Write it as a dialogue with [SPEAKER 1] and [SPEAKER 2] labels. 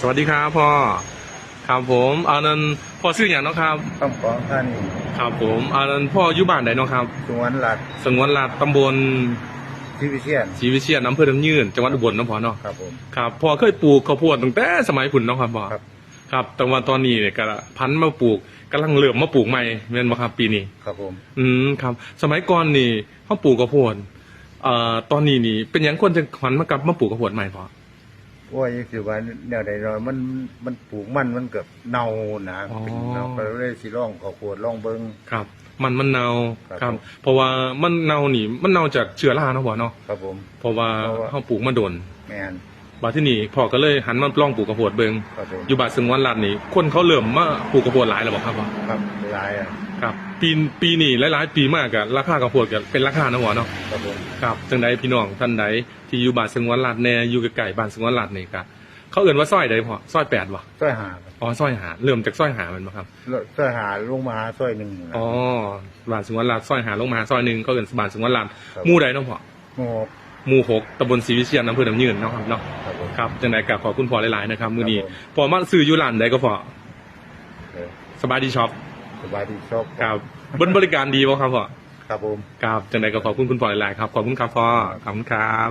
[SPEAKER 1] สวัสดีครับพ่อครับผมอานันต์พ่อชื่ออย่างเนาะครับ
[SPEAKER 2] คำของท่าน
[SPEAKER 1] ครับผมอานันต์พ่ออยู่บ้านไหนเนาะครับ
[SPEAKER 2] สวนหลัด
[SPEAKER 1] สงวนลาดตำบล
[SPEAKER 2] ที่วิเชียน
[SPEAKER 1] ศรีวิเชียนอำเภอน้ำยืนจังหวัดอุบลเนาะพ่อเนาะ
[SPEAKER 2] ครับผม
[SPEAKER 1] ครับพ่อเคยปลูกข้าวโพดตั้งแต่สมัยพุ่นเนาะครับพ่อ
[SPEAKER 2] ครับ
[SPEAKER 1] ครับแต่ว่าตอนนี้เนี่ยก็พันธุ์มาปลูกกำลังเริ่มมาปลูกใหม่แม่นบ่ครับปีนี้
[SPEAKER 2] ครับผม
[SPEAKER 1] อืมครับ สมัยก่อนนี่เขาปลูกข้าวโพดเอ่อตอนนี้นี่เป็นหยังคนจะหันมากลับมาปลูกข้าวโพดใหม่พ่อ
[SPEAKER 2] ว่ายังสิว่าแนวใดเนาะมันมันปลูกมันมันเกือบเน่าหนาเป็นเน่าก็เลยสิร่องขอขวดร่องเบิ้ง
[SPEAKER 1] ครับ มันมันเนา
[SPEAKER 2] ครับ
[SPEAKER 1] ครับ เพราะว่ามันเนานี่มันเนาจากเชื้อราเนาะพ่อเนาะ
[SPEAKER 2] ครับผม
[SPEAKER 1] เพราะว่า
[SPEAKER 2] เพราะว่า
[SPEAKER 1] เขาปลูกมาโดน
[SPEAKER 2] แมน
[SPEAKER 1] บาดที่นี่พ่อก็เลยหันมาปล้องปลูกข้าวโพดเบิง
[SPEAKER 2] ครับผม
[SPEAKER 1] อยู่บาดซึ่งวันลัดนี่คนเขาเริ่มมาปลูกข้าวโพดหลายแล้วบอกครับพ่อ
[SPEAKER 2] ครับหลายอะ
[SPEAKER 1] ครับ ปีปีนี้หลายๆ ปีมากอะราคาข้าวโพดก็เป็นราคาเนาะพ่อเนาะ
[SPEAKER 2] ครับผม
[SPEAKER 1] ครับจังใดพี่น้องท่านใดที่อยู่บาดซึ่งวันลัดแน่อยู่ใกล้ๆบ้านซึ่งวันลัดนี่ครับเขาเอื่นว่าซอยใดพ่อซอยแปดวะ
[SPEAKER 2] ส้อยหาครับ
[SPEAKER 1] อ๋อซอยหาเริ่มจากซอยหามันมาครับ
[SPEAKER 2] ส้อยหาลงมาส้อยหนึ่งนะ
[SPEAKER 1] อ๋อบาดซึ่งวันลัดซอยหาลงมาซอยหนึ่งเขาเอื่นบาดซึ่งวันลัด
[SPEAKER 2] ครับ
[SPEAKER 1] หมู่ใดเนาะพ่อ
[SPEAKER 2] โง่
[SPEAKER 1] หมู่หกตำบลศรีวิเชียนอำเภอน้ำยืนเนาะครับเนาะ
[SPEAKER 2] ครับ ผม
[SPEAKER 1] ครับจังใดกับขอบคุณพ่อหลายๆนะครับมื้อนี้
[SPEAKER 2] ครับผม
[SPEAKER 1] พอมาซื้ออยู่ร้านใดก็พอ
[SPEAKER 2] เออ
[SPEAKER 1] สบายดีช็อป
[SPEAKER 2] สบายดีชอบ
[SPEAKER 1] ครับเบิ้นบริการดีบ่ครับพ่อ
[SPEAKER 2] ครับผม
[SPEAKER 1] ครับจังใดก็ขอบคุณคุณพ่อหลายๆครับขอบคุณครับพ่อขอบคุณครับ